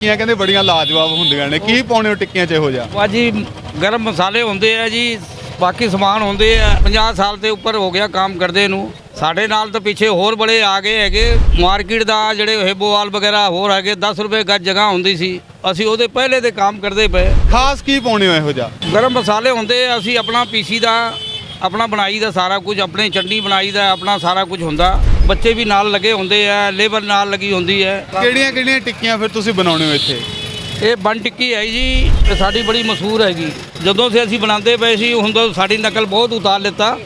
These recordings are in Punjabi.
ਟਿੱਕੀਆਂ ਕਹਿੰਦੇ ਬੜੀਆਂ ਲਾਜਵਾਬ ਹੁੰਦੀਆਂ ਨੇ। ਕੀ ਪਾਉਣੇ ਹੋ ਟਿੱਕੀਆਂ 'ਚ ਇਹੋ ਜਿਹਾ? ਭਾਜੀ ਗਰਮ ਮਸਾਲੇ ਹੁੰਦੇ ਆ ਜੀ ਬਾਕੀ ਸਮਾਨ ਹੁੰਦੇ ਆ। 50 ਸਾਲ ਦੇ ਉੱਪਰ ਹੋ ਗਿਆ ਕੰਮ ਕਰਦੇ ਨੂੰ। ਸਾਡੇ ਨਾਲ ਤਾਂ ਪਿੱਛੇ ਹੋਰ ਬੜੇ ਆ ਗਏ ਹੈਗੇ। ਮਾਰਕੀਟ ਦਾ ਜਿਹੜੇ ਹੈਬੋਵਾਲ ਵਗੈਰਾ ਹੋਰ ਹੈਗੇ 10 ਰੁਪਏ ਗੱਜ ਜਗ੍ਹਾ ਹੁੰਦੀ ਸੀ। ਅਸੀਂ ਉਹਦੇ ਪਹਿਲੇ ਦੇ ਕੰਮ ਕਰਦੇ ਪਏ। ਖਾਸ ਕੀ ਪਾਉਣੇ ਹੋ ਇਹੋ ਜਿਹਾ? ਗਰਮ ਮਸਾਲੇ ਹੁੰਦੇ ਆ ਅਸੀਂ ਆਪਣਾ ਪੀਸੀ ਦਾ ਆਪਣਾ ਬਣਾਈ ਦਾ ਸਾਰਾ ਕੁਝ ਆਪਣੇ ਚਟਨੀ ਬਣਾਈ ਦਾ ਆਪਣਾ ਸਾਰਾ ਕੁਝ ਹੁੰਦਾ। ਬੱਚੇ ਵੀ ਨਾਲ ਲੱਗੇ ਹੁੰਦੇ ਆ ਲੇਬਰ ਨਾਲ ਲੱਗੀ ਹੁੰਦੀ ਹੈ। ਕਿਹੜੀਆਂ ਕਿਹੜੀਆਂ ਟਿੱਕੀਆਂ ਫਿਰ ਤੁਸੀਂ ਬਣਾਉਣੇ ਹੋ ਇੱਥੇ? ਇਹ ਬਨ ਟਿੱਕੀ ਹੈ ਜੀ ਇਹ ਸਾਡੀ ਬੜੀ ਮਸ਼ਹੂਰ ਹੈਗੀ। ਜਦੋਂ ਸੇ ਅਸੀਂ ਬਣਾਉਂਦੇ ਪਏ ਸੀ ਹੁਣ ਤਾਂ ਸਾਡੀ ਨਕਲ ਬਹੁਤ ਉਤਾਰ ਲਿੱਤਾ।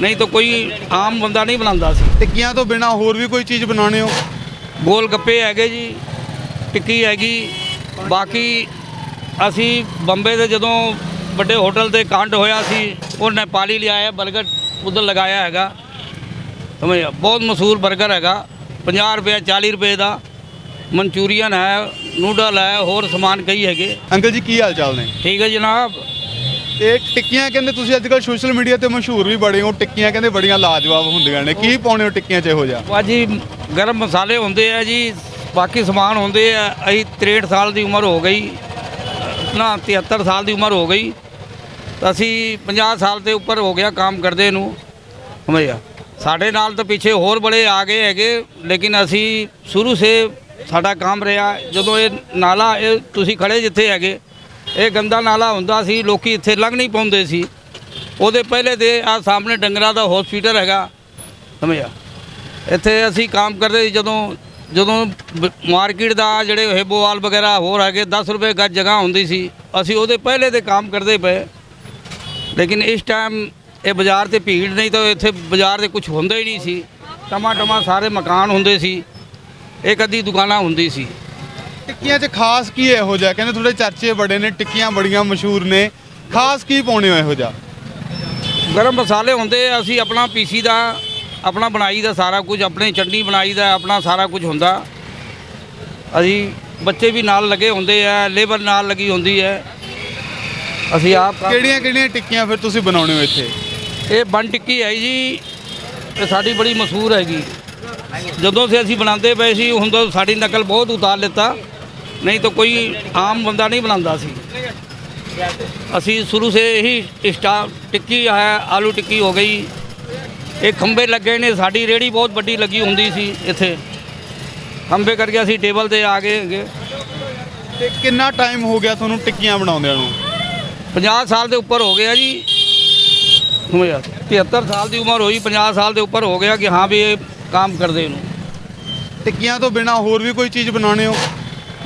ਨਹੀਂ ਤਾਂ ਕੋਈ ਆਮ ਬੰਦਾ ਨਹੀਂ ਬਣਾਉਂਦਾ ਸੀ। ਟਿੱਕੀਆਂ ਤੋਂ ਬਿਨਾ ਹੋਰ ਵੀ ਕੋਈ ਚੀਜ਼ ਬਣਾਉਣੇ ਹੋ? ਗੋਲ ਗੱਪੇ ਹੈਗੇ ਜੀ ਟਿੱਕੀ ਹੈਗੀ। ਬਾਕੀ ਅਸੀਂ ਬੰਬੇ ਦੇ ਜਦੋਂ ਵੱਡੇ ਹੋਟਲ ਤੇ ਕਾਂਡ ਹੋਇਆ ਸੀ ਉਹ ਨੇਪਾਲੀ ਲਿਆਇਆ 버ਗਰ ਉਧਰ ਲਗਾਇਆ ਹੈਗਾ। ਸਮਝਿਆ ਬਹੁਤ ਮਸ਼ਹੂਰ 버ਗਰ ਹੈਗਾ 50 ਰੁਪਏ 40 ਰੁਪਏ ਦਾ। ਮਨਚੂਰੀਅਨ ਹੈ ਨੂਡਲ ਹੈ ਹੋਰ ਸਮਾਨ ਕਈ ਹੈਗੇ। ਅੰਕਲ ਜੀ ਕੀ ਹਾਲ ਚਾਲ ਨੇ? ਠੀਕ ਹੈ ਜਨਾਬ। ਤੇ ਟਿੱਕੀਆਂ ਕਹਿੰਦੇ ਤੁਸੀਂ ਅੱਜ ਕੱਲ ਸੋਸ਼ਲ ਮੀਡੀਆ ਤੇ ਮਸ਼ਹੂਰ ਵੀ ਬੜੇ ਹੋ ਟਿੱਕੀਆਂ ਕਹਿੰਦੇ ਬੜੀਆਂ ਲਾਜਵਾਬ ਹੁੰਦੀਆਂ ਨੇ। ਕੀ ਪਾਉਣੇ ਹੋ ਟਿੱਕੀਆਂ 'ਚ ਇਹੋ ਜਿਹਾ? ਭਾਜੀ ਗਰਮ ਮਸਾਲੇ ਹੁੰਦੇ ਆ ਜੀ ਬਾਕੀ ਸਮਾਨ ਹੁੰਦੇ ਆ ਅਸੀਂ 63 ਸਾਲ ਦੀ ਉਮਰ ਹੋ ਗਈ ਨਾ 73 ਸਾਲ ਦੀ ਉਮਰ ਹੋ ਗਈ। ਅਸੀਂ 50 ਸਾਲ ਦੇ ਉੱਪਰ ਹੋ ਗਿਆ ਕੰਮ ਕਰਦੇ ਨੂੰ। ਸਮਝਿਆ ਸਾਡੇ ਨਾਲ ਤਾਂ ਪਿੱਛੇ ਹੋਰ ਬੜੇ ਆ ਗਏ ਹੈਗੇ, ਲੇਕਿਨ ਅਸੀਂ ਸ਼ੁਰੂ ਸੇ ਸਾਡਾ ਕੰਮ ਰਿਹਾ। ਜਦੋਂ ਇਹ ਨਾਲਾ, ਇਹ ਤੁਸੀਂ ਖੜੇ ਜਿੱਥੇ ਹੈਗੇ, ਇਹ ਗੰਦਾ ਨਾਲਾ ਹੁੰਦਾ ਸੀ, ਲੋਕੀ ਇੱਥੇ ਲੰਘ ਨਹੀਂ ਪਾਉਂਦੇ ਸੀ। ਉਹਦੇ ਪਹਿਲੇ ਦੇ ਆ ਸਾਹਮਣੇ ਡੰਗਰਾਂ ਦਾ ਹਸਪੀਟਲ ਹੈਗਾ। ਸਮਝਿਆ ਇੱਥੇ ਅਸੀਂ ਕੰਮ ਕਰਦੇ ਸੀ, ਜਦੋਂ ਜਦੋਂ ਮਾਰਕੀਟ ਦਾ ਜਿਹੜੇ ਹੈਬੋਵਾਲ ਵਗੈਰਾ ਹੋਰ ਹੈਗੇ 10 ਰੁਪਏ ਗੱਜ ਜਗ੍ਹਾ ਹੁੰਦੀ ਸੀ। ਅਸੀਂ ਉਹਦੇ ਪਹਿਲੇ ਦੇ ਕੰਮ ਕਰਦੇ ਪਏ। ਲੇਕਿਨ ਇਸ ਟਾਈਮ ਇਹ ਬਾਜ਼ਾਰ ਤੇ ਭੀੜ ਨਹੀਂ ਤਾਂ ਇੱਥੇ ਬਾਜ਼ਾਰ ਦੇ ਕੁਝ ਹੁੰਦਾ ਹੀ ਨਹੀਂ ਸੀ। ਟਮਾ ਟਮਾ ਸਾਰੇ ਮਕਾਨ ਹੁੰਦੇ ਸੀ। ਇੱਕ ਅੱਧੀ ਦੁਕਾਨਾਂ ਹੁੰਦੀ ਸੀ। ਟਿੱਕੀਆਂ 'ਚ ਖਾਸ ਕੀ ਇਹੋ ਜਿਹਾ? ਕਹਿੰਦੇ ਤੁਹਾਡੇ ਚਰਚੇ ਬੜੇ ਨੇ ਟਿੱਕੀਆਂ ਬੜੀਆਂ ਮਸ਼ਹੂਰ ਨੇ। ਖਾਸ ਕੀ ਪਾਉਣੇ ਹੋ ਇਹੋ ਜਿਹਾ? ਗਰਮ ਮਸਾਲੇ ਹੁੰਦੇ ਅਸੀਂ ਆਪਣਾ ਪੀਸੀ ਦਾ ਆਪਣਾ ਬਣਾਈ ਦਾ ਸਾਰਾ ਕੁਝ ਆਪਣੇ ਚਟਨੀ ਬਣਾਈ ਦਾ ਆਪਣਾ ਸਾਰਾ ਕੁਝ ਹੁੰਦਾ। ਅਸੀਂ ਬੱਚੇ ਵੀ ਨਾਲ ਲੱਗੇ ਹੁੰਦੇ ਆ ਲੇਬਰ ਨਾਲ ਲੱਗੀ ਹੁੰਦੀ ਹੈ। ਅਸੀਂ ਆਪ ਕਿਹੜੀਆਂ ਕਿਹੜੀਆਂ ਟਿੱਕੀਆਂ ਫਿਰ ਤੁਸੀਂ ਬਣਾਉਣੇ ਹੋ ਇੱਥੇ? ਇਹ ਬਨ ਟਿੱਕੀ ਹੈ ਜੀ ਇਹ ਸਾਡੀ ਬੜੀ ਮਸ਼ਹੂਰ ਹੈਗੀ। ਜਦੋਂ ਸੇ ਅਸੀਂ ਬਣਾਉਂਦੇ ਪਏ ਸੀ ਹੁਣ ਤਾਂ ਸਾਡੀ ਨਕਲ ਬਹੁਤ ਉਤਾਰ ਲਿੱਤਾ। ਨਹੀਂ ਤਾਂ ਕੋਈ ਆਮ ਬੰਦਾ ਨਹੀਂ ਬਣਾਉਂਦਾ ਸੀ। ਅਸੀਂ ਸ਼ੁਰੂ ਸੇ ਹੀ ਸਟਾ ਟਿੱਕੀ ਹੈ ਆਲੂ ਟਿੱਕੀ ਹੋ ਗਈ। ਇਹ ਖੰਬੇ ਲੱਗੇ ਨੇ ਸਾਡੀ ਰੇੜੀ ਬਹੁਤ ਵੱਡੀ ਲੱਗੀ ਹੁੰਦੀ ਸੀ ਇੱਥੇ। ਖੰਬੇ ਕਰਕੇ ਅਸੀਂ ਟੇਬਲ ਤੇ ਆ ਗਏ ਹੈਗੇ ਤੇ ਕਿੰਨਾ ਟਾਈਮ ਹੋ ਗਿਆ ਤੁਹਾਨੂੰ ਟਿੱਕੀਆਂ ਬਣਾਉਂਦਿਆਂ ਨੂੰ? 50 ਸਾਲ ਦੇ ਉੱਪਰ ਹੋ ਗਿਆ ਜੀ। ਹੋਇਆ 73 ਸਾਲ ਦੀ ਉਮਰ ਹੋਈ 50 ਸਾਲ ਦੇ ਉੱਪਰ ਹੋ ਗਿਆ ਕਿ ਹਾਂ ਵੀ ਇਹ ਕੰਮ ਕਰਦੇ ਨੂੰ ਟਿੱਕੀਆਂ ਤੋਂ ਬਿਨਾ ਹੋਰ ਵੀ ਕੋਈ ਚੀਜ਼ ਬਣਾਉਣੇ ਹੋ?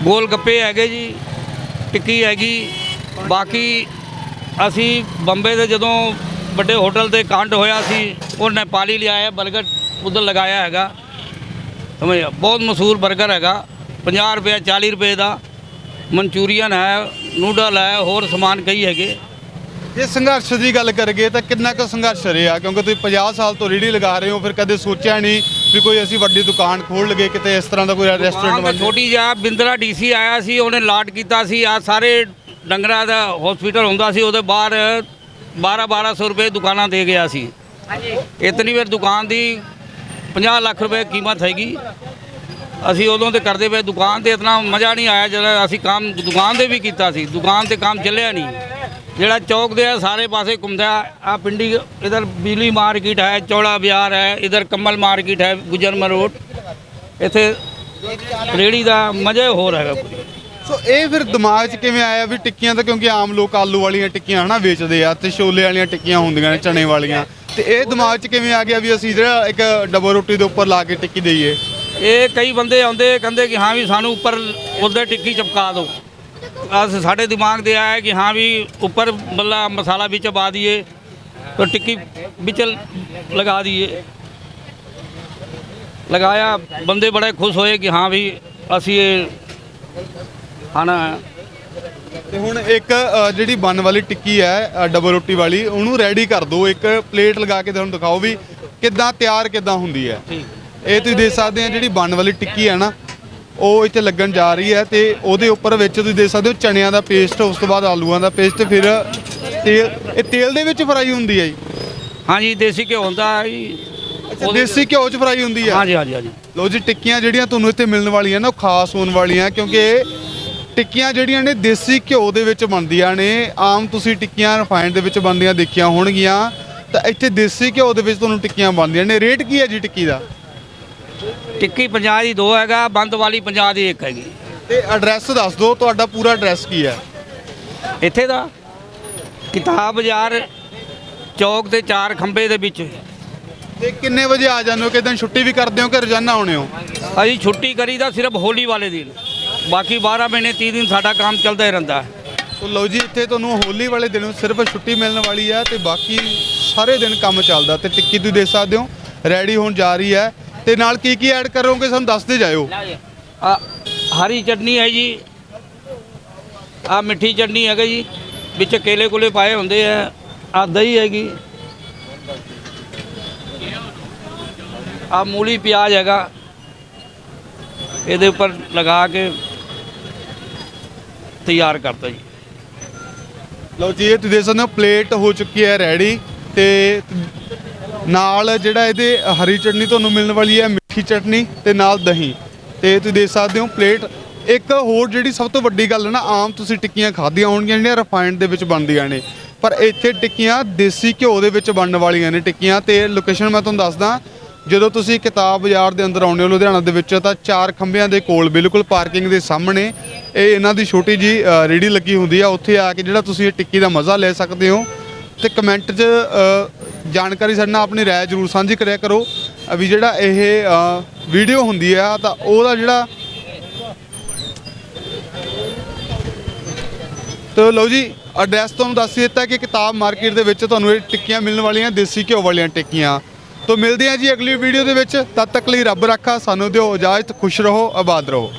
ਗੋਲ ਗੱਪੇ ਹੈਗੇ ਜੀ ਟਿੱਕੀ ਹੈਗੀ। ਬਾਕੀ ਅਸੀਂ ਬੰਬੇ ਦੇ ਜਦੋਂ ਵੱਡੇ ਹੋਟਲ ਤੇ ਕਾਂਡ ਹੋਇਆ ਸੀ ਉਹ ਨੇਪਾਲੀ ਲਿਆਇਆ 버ਗਰ ਉਧਰ ਲਗਾਇਆ ਹੈਗਾ। ਸਮਝਿਆ ਬਹੁਤ ਮਸ਼ਹੂਰ 버ਗਰ ਹੈਗਾ। 50 ਰੁਪਏ 40 ਰੁਪਏ ਦਾ। ਮਨਚੂਰੀਅਨ ਹੈ ਨੂਡਲ ਹੈ ਹੋਰ ਸਮਾਨ ਕਈ ਹੈਗੇ। ਜੇ ਸੰਘਰਸ਼ ਦੀ ਗੱਲ ਕਰੀਏ ਤਾਂ ਕਿੰਨਾ ਕੁ ਸੰਘਰਸ਼ ਰਿਹਾ? ਕਿਉਂਕਿ ਤੁਸੀਂ 50 ਸਾਲ ਤੋਂ ਰੇੜੀ ਲਗਾ ਰਹੇ ਹੋ ਫਿਰ ਕਦੇ ਸੋਚਿਆ ਨਹੀਂ ਵੀ ਕੋਈ ਅਸੀਂ ਵੱਡੀ ਦੁਕਾਨ ਖੋਲ ਲਗੇ ਕਿਤੇ ਇਸ ਤਰ੍ਹਾਂ ਦਾ ਕੋਈ ਰੈਸਟੋਰੈਂਟ ਬਣ ਛੋਟੀ ਜਿਹਾ ਬਿੰਦਰਾ ਡੀਸੀ ਆਇਆ ਸੀ ਉਹਨੇ ਲਾਟ ਕੀਤਾ ਸੀ ਆ ਸਾਰੇ ਡੰਗਰਾਂ ਦਾ ਹਸਪੀਟਲ ਹੁੰਦਾ ਸੀ ਉਹਦੇ ਬਾਹਰ 12 1200 ਰੁਪਏ ਦੁਕਾਨਾਂ ਦੇ ਗਿਆ ਸੀ। ਇਤਨੀ ਵਾਰ ਦੁਕਾਨ ਦੀ 50 ਲੱਖ ਰੁਪਏ ਕੀਮਤ ਹੈਗੀ। ਅਸੀਂ ਉਦੋਂ ਤੇ ਕਰਦੇ ਪਏ, ਦੁਕਾਨ ਤੇ ਇਤਨਾ ਮਜ਼ਾ ਨਹੀਂ ਆਇਆ ਜਦੋਂ ਅਸੀਂ ਕੰਮ ਦੁਕਾਨ ਤੇ ਵੀ ਕੀਤਾ ਸੀ। ਦੁਕਾਨ ਤੇ ਕੰਮ ਚੱਲਿਆ ਨਹੀਂ। ਜਿਹੜਾ ਚੌਕ ਦੇ ਆ, ਸਾਰੇ ਪਾਸੇ ਘੁੰਮਦਾ ਆ। ਪਿੰਡੀ, ਇਧਰ ਬਿਜਲੀ ਮਾਰਕੀਟ ਹੈ, ਚੌੜਾ ਬਾਜ਼ਾਰ ਹੈ, ਇਧਰ ਕਮਲ ਮਾਰਕੀਟ ਹੈ ਗੁਜਰਮਨ ਰੋਡ। ਇੱਥੇ ਰੇੜੀ ਦਾ ਮਜ਼ਾ ਹੀ ਹੋਰ ਹੈਗਾ। ਪੂਰੀ ਸੋ ਇਹ ਫਿਰ ਦਿਮਾਗ 'ਚ ਕਿਵੇਂ ਆਇਆ ਵੀ ਟਿੱਕੀਆਂ ਤਾਂ ਕਿਉਂਕਿ ਆਮ ਲੋਕ ਆਲੂ ਵਾਲੀਆਂ ਟਿੱਕੀਆਂ ਹਨਾ ਵੇਚਦੇ ਆ ਤੇ ਛੋਲੇ ਵਾਲੀਆਂ ਟਿੱਕੀਆਂ ਹੁੰਦੀਆਂ ਨੇ ਚਣੇ ਵਾਲੀਆਂ। ਤੇ ਇਹ ਦਿਮਾਗ 'ਚ ਕਿਵੇਂ ਆ ਗਿਆ ਵੀ ਅਸੀਂ ਜਿਹੜਾ ਇੱਕ ਡਬਲ ਰੋਟੀ ਦੇ ਉੱਪਰ ਲਾ ਕੇ ਟਿੱਕੀ ਦਈਏ? ਇਹ ਕਈ ਬੰਦੇ ਆਉਂਦੇ ਕਹਿੰਦੇ ਕਿ ਹਾਂ ਵੀ ਸਾਨੂੰ ਉੱਪਰ ਉਹਦੇ ਟਿੱਕੀ ਚਪਕਾ ਦਿਓ ਅਸ ਸਾਡੇ ਦਿਮਾਗ ਦੇ ਆਇਆ ਕਿ ਹਾਂ ਵੀ ਉੱਪਰ ਬੱਲਾ ਮਸਾਲਾ ਵਿੱਚ ਪਾ ਦਈਏ तो टिक्की ਵਿੱਚ ਲਗਾ ਦਈਏ ਲਗਾਇਆ ਬੰਦੇ ਬੜੇ ਖੁਸ਼ ਹੋਏ ਕਿ ਹਾਂ ਵੀ ਅਸੀਂ ਇਹ ਖਾਣਾ ਹੈ ਤੇ ਹੁਣ ਇੱਕ ਅ, ਜਿਹੜੀ ਬੰਨ ਵਾਲੀ ਟਿੱਕੀ ਹੈ ਡਬਲ ਰੋਟੀ ਵਾਲੀ ਉਹਨੂੰ ਰੈਡੀ ਕਰ ਦਿਓ ਇੱਕ ਪਲੇਟ ਲਗਾ ਕੇ ਤੁਹਾਨੂੰ ਦਿਖਾਓ ਵੀ ਕਿੱਦਾਂ ਤਿਆਰ ਕਿੱਦਾਂ ਹੁੰਦੀ ਹੈ ਠੀਕ ਇਹ ਤੁਸੀਂ ਦੇਖ ਸਕਦੇ ਆ ਜਿਹੜੀ ਬੰਨ ਵਾਲੀ ਟਿੱਕੀ ਹੈ ਨਾ ਉਹ ਇੱਥੇ ਲੱਗਣ ਜਾ ਰਹੀ ਹੈ ਤੇ ਉਹਦੇ ਉੱਪਰ ਵਿੱਚ ਤੁਸੀਂ ਦੇਖ ਸਕਦੇ ਹੋ ਚਣਿਆਂ ਦਾ ਪੇਸਟ ਉਸ ਤੋਂ ਬਾਅਦ ਆਲੂਆਂ ਦਾ ਪੇਸਟ ਫਿਰ ਤੇਲ ਇਹ ਤੇਲ ਦੇ ਵਿੱਚ ਫਰਾਈ ਹੁੰਦੀ ਹੈ ਜੀ। ਹਾਂਜੀ ਦੇਸੀ ਘਿਓ ਹੁੰਦਾ ਹੈ ਜੀ। ਅੱਛਾ ਦੇਸੀ ਘਿਓ 'ਚ ਫਰਾਈ ਹੁੰਦੀ ਹੈ? ਹਾਂਜੀ ਹਾਂਜੀ ਹਾਂਜੀ। ਲੋ ਜੀ ਟਿੱਕੀਆਂ ਜਿਹੜੀਆਂ ਤੁਹਾਨੂੰ ਇੱਥੇ ਮਿਲਣ ਵਾਲੀਆਂ ਨਾ ਉਹ ਖਾਸ ਹੋਣ ਵਾਲੀਆਂ ਕਿਉਂਕਿ ਇਹ ਟਿੱਕੀਆਂ ਜਿਹੜੀਆਂ ਨੇ ਦੇਸੀ ਘਿਓ ਦੇ ਵਿੱਚ ਬਣਦੀਆਂ ਨੇ ਆਮ ਤੁਸੀਂ ਟਿੱਕੀਆਂ ਰਿਫਾਈਨਡ ਦੇ ਵਿੱਚ ਬਣਦੀਆਂ ਦੇਖੀਆਂ ਹੋਣਗੀਆਂ ਤਾਂ ਇੱਥੇ ਦੇਸੀ ਘਿਓ ਦੇ ਵਿੱਚ ਤੁਹਾਨੂੰ ਟਿੱਕੀਆਂ ਬਣਦੀਆਂ ਨੇ। ਰੇਟ ਕੀ ਹੈ ਜੀ ਟਿੱਕੀ ਦਾ? ਟਿੱਕੀ 50 ਦੀ ਦੋ ਹੈਗਾ ਬੰਦ ਵਾਲੀ 50 ਦੀ ਇੱਕ ਹੈਗੀ। ਤੇ ਐਡਰੈਸ ਦੱਸ ਦਿਓ ਤੁਹਾਡਾ ਪੂਰਾ ਐਡਰੈਸ ਕੀ ਹੈ? ਇੱਥੇ ਦਾ ਕਿਤਾਬ ਬਾਜ਼ਾਰ ਚੌਕ ਦੇ ਚਾਰ ਖੰਬੇ ਦੇ ਵਿੱਚ। ਤੇ ਕਿੰਨੇ ਵਜੇ ਆ ਜਾਂਦੇ ਹੋ? ਕਿਦਾਂ ਛੁੱਟੀ ਵੀ ਕਰਦੇ ਹੋ ਕਿ ਰੋਜ਼ਾਨਾ ਆਉਣੇ ਹੋ? ਅਸੀਂ ਛੁੱਟੀ ਕਰੀਦਾ ਸਿਰਫ ਹੋਲੀ ਵਾਲੇ ਦਿਨ। ਬਾਕੀ 12 ਮਹੀਨੇ 30 ਦਿਨ ਸਾਡਾ ਕੰਮ ਚੱਲਦਾ ਹੀ ਰਹਿੰਦਾ। ਹੈ ਤੋ ਲਓ ਜੀ ਇੱਥੇ ਤੁਹਾਨੂੰ ਹੋਲੀ ਵਾਲੇ ਦਿਨ ਸਿਰਫ ਛੁੱਟੀ ਮਿਲਣ ਵਾਲੀ ਹੈ ਤੇ ਬਾਕੀ ਸਾਰੇ ਦਿਨ ਕੰਮ ਚੱਲਦਾ। ਤੇ ਟਿੱਕੀ ਤੁਸੀਂ ਦੇਖ ਸਕਦੇ ਹੋ ਰੈਡੀ ਹੋਣ ਜਾ ਰਹੀ ਹੈ। ਤੇ ਨਾਲ ਕੀ ਕੀ ਐਡ ਕਰੋਗੇ ਸਾਨੂੰ ਦੱਸਦੇ ਜਾਇਓ। ਆ ਹਰੀ ਚਟਨੀ ਹੈ ਜੀ। ਆ ਮਿੱਠੀ ਚਟਨੀ ਹੈਗਾ ਜੀ। ਵਿੱਚ ਕੇਲੇ ਕੁਲੇ ਪਾਏ ਹੁੰਦੇ ਆ। ਆ ਦਹੀਂ ਹੈਗੀ। ਆ ਮੂਲੀ ਪਿਆਜ਼ ਹੈਗਾ। ਇਹਦੇ ਉੱਪਰ ਲਗਾ ਕੇ ਤਿਆਰ ਕਰਤਾ ਜੀ। ਲਓ ਜੀ ਇਹ ਤੁਸੀਂ ਦੇਖ ਸਕਦੇ ਹੋ ਪਲੇਟ ਹੋ ਚੁੱਕੀ ਹੈ ਰੈਡੀ ਤੇ ਨਾਲ ਜਿਹੜਾ ਇਹਦੇ ਹਰੀ ਚਟਨੀ ਤੁਹਾਨੂੰ ਮਿਲਣ ਵਾਲੀ ਹੈ, ਮਿੱਠੀ ਚਟਨੀ ਤੇ ਨਾਲ ਦਹੀਂ। ਤੇ ਤੁਸੀਂ ਦੇਖ ਸਕਦੇ ਹੋ ਪਲੇਟ। ਇੱਕ ਹੋਰ ਜਿਹੜੀ ਸਭ ਤੋਂ ਵੱਡੀ ਗੱਲ ਹੈ ਨਾ, ਆਮ ਤੁਸੀਂ ਟਿੱਕੀਆਂ ਖਾਧੀਆਂ ਹੋਣਗੀਆਂ ਜਿਹੜੀਆਂ ਰਿਫਾਈਨਡ ਦੇ ਵਿੱਚ ਬਣਦੀਆਂ ਨੇ। ਪਰ ਇੱਥੇ ਟਿੱਕੀਆਂ ਦੇਸੀ ਘਿਓ ਦੇ ਵਿੱਚ ਬਣਨ ਵਾਲੀਆਂ ਨੇ ਟਿੱਕੀਆਂ। ਤੇ ਲੋਕੇਸ਼ਨ ਮੈਂ ਤੁਹਾਨੂੰ ਦੱਸਦਾ, ਜਦੋਂ ਤੁਸੀਂ ਕਿਤਾਬ ਬਾਜ਼ਾਰ ਦੇ ਅੰਦਰ ਆਉਂਦੇ ਹੋ, ਲੁਧਿਆਣਾ ਦੇ ਵਿੱਚ, ਤਾਂ ਚਾਰ ਖੰਭਿਆਂ ਦੇ ਕੋਲ ਬਿਲਕੁਲ ਪਾਰਕਿੰਗ ਦੇ ਸਾਹਮਣੇ ਇਹ ਇਹਨਾਂ ਦੀ ਛੋਟੀ ਜੀ ਰੇੜੀ ਲੱਗੀ ਹੁੰਦੀ ਆ। ਉੱਥੇ ਆ ਕੇ ਜਿਹੜਾ ਤੁਸੀਂ ਇਹ ਟਿੱਕੀ ਦਾ ਮਜ਼ਾ ਲੈ ਸਕਦੇ ਹੋ। ਤੇ ਕਮੈਂਟ 'ਚ ਜਾਣਕਾਰੀ ਸਾਡੇ ਨਾਲ ਆਪਣੀ ਰਾਏ ਜ਼ਰੂਰ ਸਾਂਝੀ ਕਰਿਆ ਕਰੋ। ਵੀ ਜਿਹੜਾ ਇਹ ਵੀਡੀਓ ਹੁੰਦੀ ਆ, ਤਾਂ ਉਹਦਾ ਜਿਹੜਾ ਤੋ ਲਓ ਜੀ ਐਡਰੈਸ ਤੁਹਾਨੂੰ ਦੱਸ ਦਿੱਤਾ ਕਿ ਕਿਤਾਬ ਮਾਰਕੀਟ ਦੇ ਵਿੱਚ ਤੁਹਾਨੂੰ ਇਹ ਟਿੱਕੀਆਂ ਮਿਲਣ ਵਾਲੀਆਂ, ਦੇਸੀ ਘਿਓ ਵਾਲੀਆਂ ਟਿੱਕੀਆਂ। ਤੋ ਮਿਲਦੇ ਹਾਂ ਜੀ ਅਗਲੀ ਵੀਡੀਓ ਦੇ ਵਿੱਚ। ਤਦ ਤੱਕ ਲਈ ਰੱਬ ਰੱਖਾ, ਸਾਨੂੰ ਦਿਓ ਇਜਾਜ਼ਤ, ਖੁਸ਼ ਰਹੋ, ਆਬਾਦ ਰਹੋ।